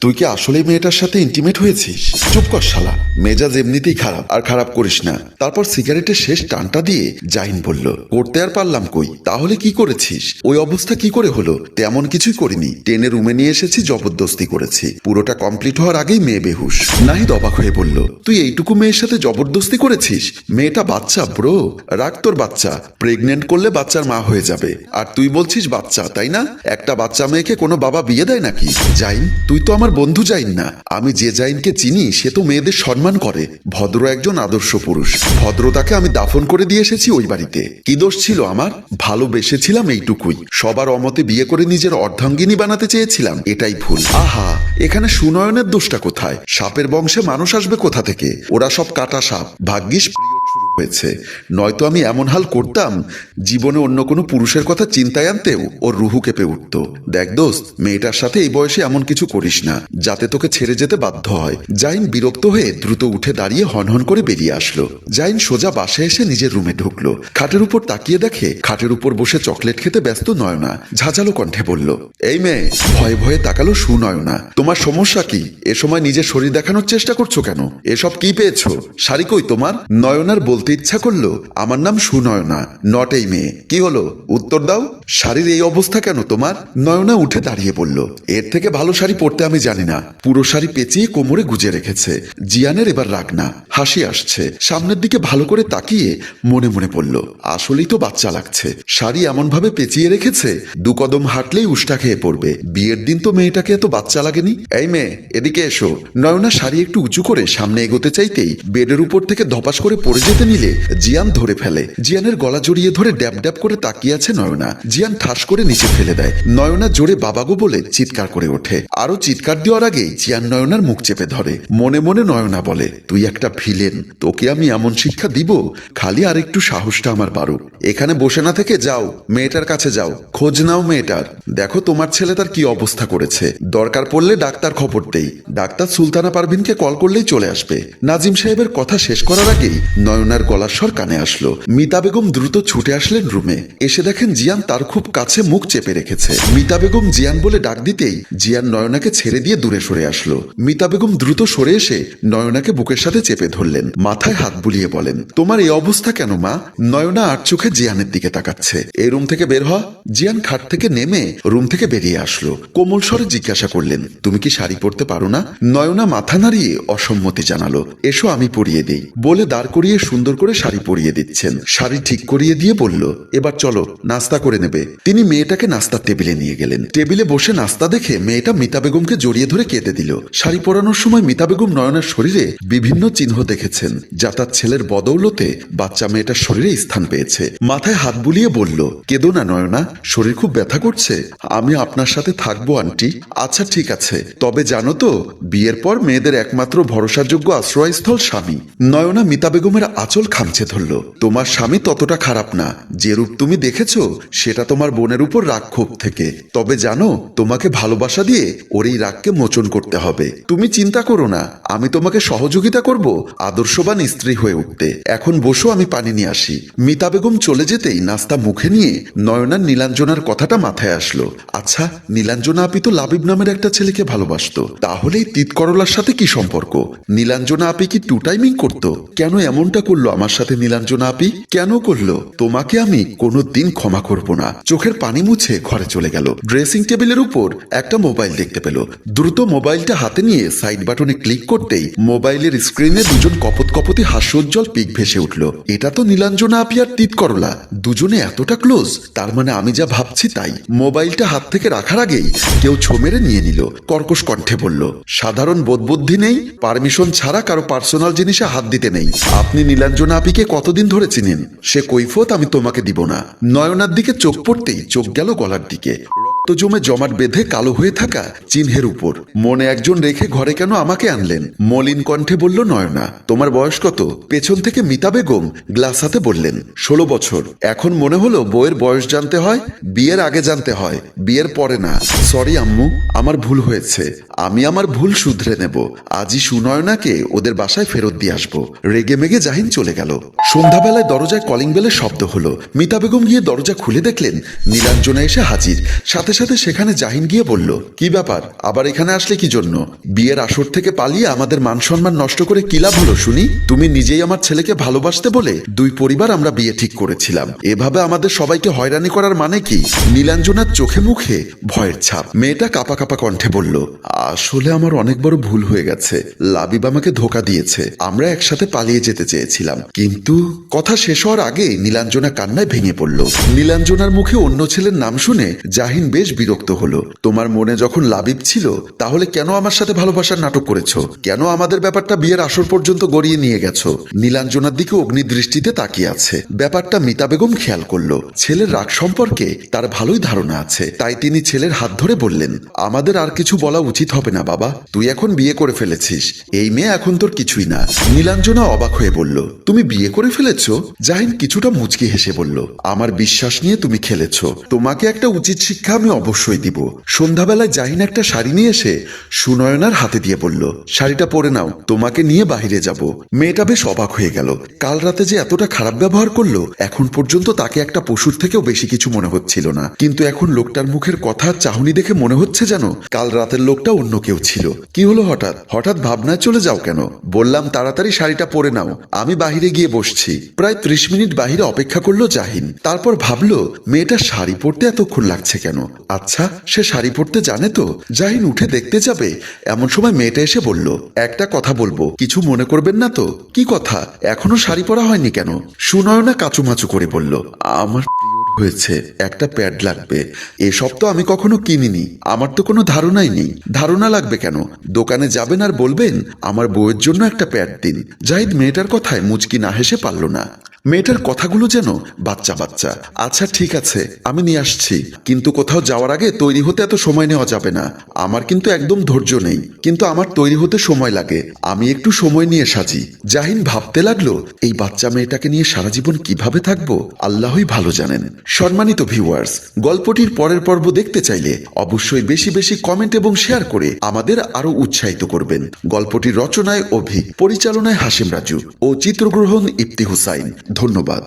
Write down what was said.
তুই কি আসলে মেয়েটার সাথে ইন্টিমেট হয়েছিস? চুপ কর শালা। মেজাজ এমনিতেই খারাপ, আর খারাপ করিস না। তারপর সিগারেটের শেষ টানটা দিয়ে জাহিন বলল, করতে আর পারলাম কই? তাহলে কি করেছিস? ওই অবস্থা কি করে হলো? তেমন কিছুই করিনি। টেনে রুমে নিয়ে এসেছি, জবরদস্তি করেছি। পুরোটা কমপ্লিট হওয়ার আগেই মেয়ে বেহুশ। নাহিদ অবাক হয়ে বলল, তুই এইটুকু মেয়ের সাথে জবরদস্তি করেছিস? মেয়েটা বাচ্চা, ব্রো। রাগ তোর বাচ্চা। প্রেগনেন্ট করলে বাচ্চার মা হয়ে যাবে। আর তুই বলছিস বাচ্চা, তাই না? একটা বাচ্চা মেয়েকে কোনো বাবা বিয়ে দেয় নাকি? জাইন, তুই তো আমার বন্ধু জাইন না। আমি যে জাইনকে চিনি, সে তো মেয়েদের সম্মান করে। ভদ্র একজন আদর্শ পুরুষ। ভদ্রতাকে আমি দাফন করে দিয়ে এসেছি ওই বাড়িতে। কি দোষ ছিল আমার? ভালোবেসেছিলাম এইটুকুই। সবার অমতে বিয়ে করে নিজের অর্ধাঙ্গিনী বানাতে চেয়েছিলাম, এটাই ভুল। আহা, এখানে সুনয়নের দোষটা কোথায়? সাপের বংশে মানুষ আসবে কোথা থেকে? ওরা সব কাটা সাপ। ভাগ্যিস পিরিয়ড শুরু হয়েছে। নয়তো আমি এমন হাল করতাম, জীবনে অন্য কোনো পুরুষের কথা চিন্তায় আনতেও ওর রুহু কেঁপে উঠত। দেখ দোস্ত, মেয়েটার সাথে এই বয়সে এমন কিছু করিস না, যাতে তোকে ছেড়ে যেতে বাধ্য হয়। জাইন বিরক্ত হয়ে দ্রুত উঠে দাঁড়িয়ে হনহন করে বেরিয়ে আসলো। জাইন সোজা বাসায় এসে নিজের রুমে ঢুকলো। খাটের উপর তাকিয়ে দেখে খাটের উপর বসে চকলেট খেতে ব্যস্ত নয়না, ঝাঁঝালো কণ্ঠে বলল, এই মেয়ে, ভয়ে ভয়ে তাকালো সুনয়না তোমার সমস্যা কি? এ সময় নিজের শরীর দেখানোর চেষ্টা করছ কেন? এসব কি পেয়েছ? শাড়ি কই তোমার? নয়নার বলতে ইচ্ছা করল আমার নাম সুনয়না নট এই মেয়ে। কি হলো? উত্তর দাও। শাড়ির এই অবস্থা কেন তোমার? নয়না উঠে দাঁড়িয়ে বলল, এর থেকে ভালো শাড়ি পরতে আমি জানি না। পুরো শাড়ি পেঁচিয়ে কোমরে গুজে রেখেছে। জিয়ানের এবার রাগ না। হাসি আসছে। সামনের দিকে ভালো করে তাকিয়ে মনে মনে পড়ল আসলেই তো বাচ্চা লাগছে। শাড়ি এমন ভাবে পেঁচিয়ে রেখেছে, দু কদম হাঁটলেই উষ্টা খেয়ে পড়বে। বিয়ের দিন তো মেয়েটাকে এত বাচ্চা লাগেনি। এই মেয়ে, এদিকে এসো। নয়না শাড়ি একটু উঁচু করে সামনে এগোতে চাইতেই বেডের উপর থেকে ধপাস করে পড়ে যেতে নিলে জিয়ান ধরে ফেলে। জিয়ানের গলা জড়িয়ে ধরে ড্যাব ড্যাব করে তাকিয়ে আছে নয়না। জিয়ান ঠাস করে নিচে ফেলে দেয়। নয়না জোরে বাবাগো বলে চিৎকার করে ওঠে। আরও চিৎকার দেওয়ার আগেই জিয়ান নয়নার মুখ চেপে ধরে। মনে মনে নয়না বলে, তুই একটা ভিলেন। তোকে আমি এমন শিক্ষা দিব, খালি আর একটু সাহসটা আমার বাড়ুক। এখানে বসে না থেকে যাও, মেয়েটার কাছে যাও। খোঁজ নাও মেয়েটার। দেখো তোমার ছেলে তার কি অবস্থা করেছে। দরকার পড়লে ডাক্তার খবর দেই। ডাক্তার সুলতানা পারভিনকে কল করলেই চলে আসবে। নাজিম সাহেবের কথা শেষ করার আগেই নয়নার গলার স্বর কানে আসলো। মিতা বেগম দ্রুত ছুটে আসলেন রুমে। এসে দেখেন জিয়ান তার খুব কাছে মুখ চেপে রেখেছে। মিতা বেগম জিয়ান বলে ডাক দিতেই জিয়ান নয়নাকে ছেড়ে দিয়ে দূরে সরে আসলো। মিতা বেগম দ্রুত সরে এসে নয়নাকে বুকের সাথে চেপে ধরলেন। মাথায় হাত বুলিয়ে বলেন, তোমার এই অবস্থা কেন মা? নয়না আর চোখে জিয়ানের দিকে তাকাচ্ছে। এই রুম থেকে বের হ। জিয়ান খাট থেকে নেমে রুম থেকে বেরিয়ে আসলো। কোমল স্বরে জিজ্ঞাসা করলেন, তুমি কি শাড়ি পরতে পারো না? নয়না মাথা নাড়িয়ে অসম্মতি জানালো, এসো আমি পরিয়ে দিই। বলে দাঁড় করিয়ে সুন্দর করে শাড়ি পরিয়ে দিচ্ছেন। শাড়ি ঠিক করিয়ে দিয়ে বলল, এবার চলো, নাস্তা করে নেবে। তিনি মেয়েটাকে নাস্তার টেবিলে নিয়ে গেলেন। টেবিলে বসে নাস্তা দেখে মেয়েটা মিতা বেগমকে জড়িয়ে ধরে কেঁদে দিল। শাড়ি পরানোর সময় মিতা বেগম নয়নার শরীরে বিভিন্ন চিহ্ন দেখেছেন, যা তার ছেলের বদৌলতে বাচ্চা মেয়েটার শরীরে স্থান পেয়েছে। মাথায় হাত বুলিয়ে বলল, কেঁদো না নয়না, শরীর খুব ব্যথা করছে। আমি আপনার সাথে থাকব, আন্টি। আচ্ছা ঠিক আছে। তবে জানো তো, বিয়ের পর মেয়েদের একমাত্র ভরসাযোগ্য আশ্রয়স্থল স্বামী। নয়না মিতা বেগমের আঁচল খামছে ধরল। তোমার স্বামী ততটা খারাপ না। যে রূপ তুমি দেখেছ, সেটা তোমার বোনের উপর রাগ ক্ষোভ থেকে। তবে জানো, তোমাকে ভালোবাসা দিয়ে ওর এই রাগকে মোচন করতে হবে। তুমি চিন্তা করো না। আমি তোমাকে সহযোগিতা করব, আদর্শবান স্ত্রী হয়ে উঠতে। এখন বসো, আমি পানি নিয়ে আসি। মিতা বেগম চলে যেতেই নাস্তা মুখে নিয়ে নয়নার নীলাঞ্জনার কথাটা মাথায় আসলো। আচ্ছা নীলাঞ্জনা আপি তো লাবিব নামের একটা ছেলেকে ভালোবাসতো। তাহলে এই তিত করলার সাথে কি সম্পর্ক? নীলাঞ্জনা আপি কি টু টাইমিং করতো? কেন এমনটা করল আমার সাথে নীলাঞ্জনা আপি? কেন করল? তোমাকে আমি কোনো দিন ক্ষমা করব না। চোখের পানি মুছে ঘরে চলে গেল। ড্রেসিং টেবিলের উপর একটা মোবাইল দেখতে পেল। দ্রুত মোবাইলটা হাতে নিয়ে সাইড বাটনে ক্লিক করতেই মোবাইলের স্ক্রিনে দুজন কপত কপতি হাস্যোজ্জ্বল পিক ভেসে উঠল। এটা তো নীলাঞ্জনা আপি আর তিত করলা। দুজনে এতটা ক্লোজ, তার মানে আমি যা ভাবছি তাই। মোবাইলটা হাত থেকে রাখার আগেই কেউ ছো মেরে নিয়ে নিল। কর্কশ কণ্ঠে বলল, সাধারণ বোধবুদ্ধি নেই, পারমিশন ছাড়া কারও পার্সোনাল জিনিসে হাত দিতে নেই। আপনি নীলাঞ্জনা আপিকে কতদিন ধরে চিনেন? সে কৈফত আমি তোমাকে দিব না। নয়নার দিকে চোখ পড়তেই চোখ গেল গলার দিকে। রক্ত জমে জমাট বেঁধে কালো হয়ে থাকা চিহ্নের উপর। মনে একজন রেখে ঘরে কেন আমাকে আনলেন? মলিন কণ্ঠে বলল, নয়না, তোমার বয়স কত? পেছন থেকে মিতা বেগম গ্লাস হাতে বললেন, ষোলো বছর। এখন মনে হলো বইয়ের বয়স জানতে হয়, বিয়ের আগে জানতে হয়, বিয়ের পরে না। সরি আম্মু, আমার ভুল হয়েছে। আমি আমার ভুল শুধরে নেব। আজই সুনয়নাকে ওদের বাসায় ফেরত দিয়ে আসব। রেগে মেগে জাহিন চলে গেল। সন্ধ্যাবেলায় দরজায় কলিং বেলের শব্দ হলো। মিতা বেগম গিয়ে দরজা খুলে দেখলেন, নীলাঞ্জনা এসে হাজির। সাথে সাথে সাথে সেখানে জাহিন গিয়ে বলল, কি ব্যাপার? আবার এখানে আসলে কি জন্য? বিয়ের আসর থেকে পালিয়ে আমাদের মান সম্মান নষ্ট করে কি লাভ হলো শুনি? তুমি নিজেই আমার ছেলেকে ভালোবাসতে বলে দুই পরিবার আমরা বিয়ে ঠিক করেছিলাম। এভাবে আমাদের সবাইকে হয়রানি করার মানে কি? নীলাঞ্জনার চোখে মুখে ভয়ের ছাপ। মেয়েটা কাপা কাপা কণ্ঠে বলল, আসলে আমার অনেক বড় ভুল হয়ে গেছে। লাবিব আমাকে ধোকা দিয়েছে। আমরা একসাথে পালিয়ে যেতে চেয়েছিলাম। কিন্তু কথা শেষ হওয়ার আগে নীলাঞ্জনা কান্নায় ভেঙে পড়ল। নীলাঞ্জনার মুখে অন্য ছেলের নাম শুনে জাহিন বেশ বিরক্ত হলো। তোমার মনে যখন লাবিব ছিল, তাহলে কেন আমার সাথে ভালোবাসার নাটক করেছ? কেন আমাদের ব্যাপারটা বিয়ের আসর পর্যন্ত গড়িয়ে নিয়ে গেছো? নীলাঞ্জনার দিকে অগ্নিদৃষ্টিতে তাকিয়ে আছে। ব্যাপারটা মিতা বেগম খেয়াল করল। ছেলের রাগ সম্পর্কে তার ভালোই ধারণা আছে। তাই তিনি ছেলের হাত ধরে বললেন, আমাদের আর কিছু বলা উচিত হবে না বাবা। তুই এখন বিয়ে করে ফেলেছিস। এই মেয়ে এখন তোর কিছুই না। নীলাঞ্জনা অবাক হয়ে বলল, তুমি বিয়ে করে ফেলেছো? জাহিন কিছুটা মুচকি হেসে বলল, আমার বিশ্বাস নিয়ে তুমি খেলেছো। তোমাকে একটা উচিত শিক্ষা আমি অবশ্যই দিব। সন্ধ্যাবেলায় জাহিন একটা শাড়ি নিয়ে এসে সুনয়নার হাতে দিয়ে বলল, শাড়িটা পরে নাও, তোমাকে নিয়ে বাহিরে যাব। মেয়েটা বেশ অবাক হয়ে গেল। কাল রাতে যে এতটা খারাপ ব্যবহার করল, এখন পর্যন্ত তাকে একটা পশুর থেকেও বেশি কিছু মনে হচ্ছিল না। কিন্তু এখন লোকটার মুখের কথা চাহনি দেখে মনে হচ্ছে যেন কাল রাতের লোকটা অন্য কেউ ছিল। কি হলো হঠাৎ? হঠাৎ ভাবনায় চলে যাও কেন? বললাম, তাড়াতাড়ি শাড়িটা পরে নাও, আমি বাহিরে গিয়ে বসছি। প্রায় ত্রিশ মিনিট বাহিরে অপেক্ষা করল জাহিন। তারপর ভাবলো মেয়েটা শাড়ি পরতে এতক্ষণ লাগছে কেন? আচ্ছা সে শাড়ি পরতে জানে তো? জাহিন উঠে দেখতে যাবে। এমন সময় মেয়েটা এসে বলল, একটা কথা বলব, কিছু মনে করবেন না তো? কি কথা? এখনও শাড়ি পরা হয়নি কেন? সুনয়না কাচুমাচু করে বলল, আমার হয়েছে, একটা প্যাড লাগবে। এসব তো আমি কখনো কিনিনি, আমার তো কোনো ধারণাই নেই। ধারণা লাগবে কেন? দোকানে যাবেন আর বলবেন, আমার বউয়ের জন্য একটা প্যাড দিন। জাহিদ মেয়েটার কথায় মুচকি না হেসে পারল না। মেয়েটার কথাগুলো যেন বাচ্চা বাচ্চা। আচ্ছা ঠিক আছে, আমি নিয়ে আসছি। কিন্তু কোথাও যাওয়ার আগে তৈরি হতে এত সময় নেওয়া যাবে না। আমার কিন্তু একদম ধৈর্য নেই। কিন্তু আমার তৈরি হতে সময় লাগে। আমি একটু সময় নিয়ে সাজি। জাহিন ভাবতে লাগল, এই বাচ্চা মেয়েটাকে নিয়ে সারা জীবন কীভাবে থাকব? আল্লাহই ভালো জানেন। সম্মানিত ভিউয়ার্স গল্পটির পরের পর্ব দেখতে চাইলে অবশ্যই বেশি বেশি কমেন্ট এবং শেয়ার করে আমাদের আরও উৎসাহিত করবেন। গল্পটির রচনায় অভি পরিচালনায় হাসিম রাজু ও চিত্রগ্রহণ ইফতি হুসাইন। ধন্যবাদ।